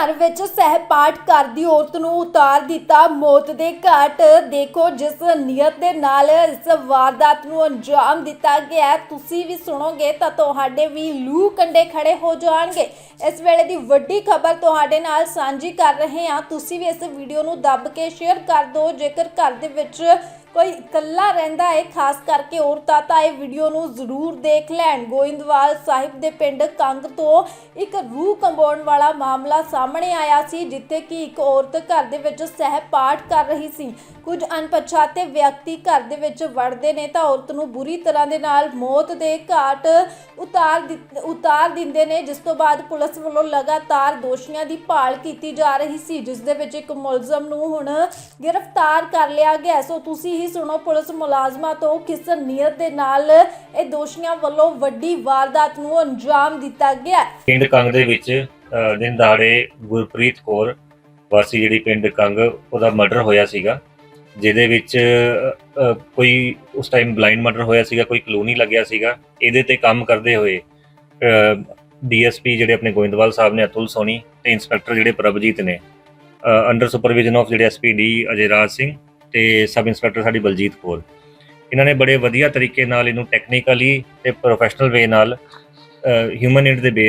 ਘਰ ਵਿੱਚ ਸਹਿਪਾਠ ਕਰਦੀ ਔਰਤ ਨੂੰ ਉਤਾਰ ਦਿੱਤਾ। ਮੌਤ ਦੇ ਘਾਟ ਦੇਖੋ, ਜਿਸ ਨੀਅਤ ਦੇ ਨਾਲ ਇਸ ਵਾਰਦਾਤ ਨੂੰ ਅੰਜਾਮ ਦਿੱਤਾ ਗਿਆ ਤੁਸੀਂ ਵੀ ਸੁਣੋਗੇ ਤਾਂ ਤੁਹਾਡੇ ਵੀ ਲੂ ਕੰਡੇ ਖੜੇ ਹੋ ਜਾਣਗੇ। ਇਸ ਵੇਲੇ ਦੀ ਵੱਡੀ ਖਬਰ ਤੁਹਾਡੇ ਨਾਲ ਸਾਂਝੀ ਕਰ ਰਹੇ ਹਾਂ। ਤੁਸੀਂ ਵੀ ਇਸ ਵੀਡੀਓ ਨੂੰ ਦੱਬ ਕੇ ਸ਼ੇਅਰ ਕਰ ਦਿਓ। ਜੇਕਰ ਘਰ ਦੇ ਵਿੱਚ ਕੋਈ ਇਕੱਲਾ ਰਹਿੰਦਾ ਹੈ ਖਾਸ ਕਰਕੇ ਔਰਤਾਂ, ਤਾਂ ਇਹ ਵੀਡੀਓ ਨੂੰ ਜ਼ਰੂਰ ਦੇਖ ਲੈਣ। ਗੋਇੰਦਵਾਲ ਸਾਹਿਬ ਦੇ ਪਿੰਡ ਕੰਗ ਤੋਂ ਇੱਕ ਰੂਹ ਕੰਬਾਉਣ ਵਾਲਾ ਮਾਮਲਾ ਸਾਹਮਣੇ ਆਇਆ ਸੀ, ਜਿੱਥੇ ਕਿ ਇੱਕ ਔਰਤ ਘਰ ਦੇ ਵਿੱਚ ਸਹਿ ਕਰ ਰਹੀ ਸੀ। ਕੁਝ ਅਣਪਛਾਤੇ ਵਿਅਕਤੀ ਘਰ ਦੇ ਵਿੱਚ ਵੜਦੇ ਨੇ, ਤਾਂ ਔਰਤ ਨੂੰ ਬੁਰੀ ਤਰ੍ਹਾਂ ਦੇ ਨਾਲ ਮੌਤ ਦੇ ਘਾਟ ਉਤਾਰ ਦਿੱਤ- ਉਤਾਰ ਦਿੰਦੇ ਨੇ, ਜਿਸ ਤੋਂ ਬਾਅਦ ਪੁਲਿਸ ਵੱਲੋਂ ਲਗਾਤਾਰ ਦੋਸ਼ੀਆਂ ਦੀ ਭਾਲ ਕੀਤੀ ਜਾ ਰਹੀ ਸੀ, ਜਿਸ ਦੇ ਵਿੱਚ ਇੱਕ ਮੁਲਜ਼ਮ ਨੂੰ ਹੁਣ ਗ੍ਰਿਫਤਾਰ ਕਰ ਲਿਆ ਗਿਆ। ਸੋ ਤੁਸੀਂ ਹੀ ਸੁਣੋ ਪੁਲਿਸ ਮੁਲਾਜ਼ਮਾਂ ਤੋਂ ਕਿਸ ਨੀਅਤ ਦੇ ਨਾਲ ਇਹ ਦੋਸ਼ੀਆਂ ਵੱਲੋਂ ਵੱਡੀ ਵਾਰਦਾਤ ਨੂੰ ਅੰਜਾਮ ਦਿੱਤਾ ਗਿਆ ਪਿੰਡ ਕੰਗ ਦੇ ਵਿੱਚ ਅ, ਦਿਨ ਦਹਾੜੇ ਗੁਰਪ੍ਰੀਤ ਕੌਰ ਵਾਸੀ ਜਿਹੜੀ ਪਿੰਡ ਕੰਗ ਉਹਦਾ ਮਰਡਰ ਹੋਇਆ ਸੀਗਾ ਜਿਹਦੇ ਵਿੱਚ ਅ, ਅ, ਕੋਈ ਉਸ ਟਾਈਮ ਬਲਾਈਂਡ ਮਰਡਰ ਹੋਇਆ ਸੀਗਾ ਕੋਈ ਕਲੋਨੀ ਲੱਗਿਆ ਸੀਗਾ। ਇਹਦੇ ਤੇ ਕੰਮ ਕਰਦੇ ਹੋਏ ਡੀਐਸਪੀ ਜਿਹੜੇ ਆਪਣੇ ਗੋਇੰਦਵਾਲ ਸਾਹਿਬ ਨੇ ਅਤੁਲ ਸੋਨੀ ਤੇ ਇੰਸਪੈਕਟਰ ਜਿਹੜੇ ਪ੍ਰਭਜੀਤ ਨੇ ਅੰਡਰ ਸੁਪਰਵਿਜ਼ਨ ਆਫ ਜਿਹੜੇ ਐਸਪੀਡੀ ਅਜੇ ਰਾਜ ਸਿੰਘ ਤੇ ਸਬ ਇੰਸਪੈਕਟਰ ਸਾਡੀ ਬਲਜੀਤ ਕੌਰ। ਇਹਨਾਂ ਨੇ ਬੜੇ ਵਧੀਆ ਤਰੀਕੇ ਨਾਲ ਇਹਨੂੰ ਟੈਕਨੀਕਲੀ ਤੇ ਪ੍ਰੋਫੈਸ਼ਨਲ ਵੇ ਨਾਲ ਹਿਊਮਨ ਨੀਡ ਦੇ ਬੇਸ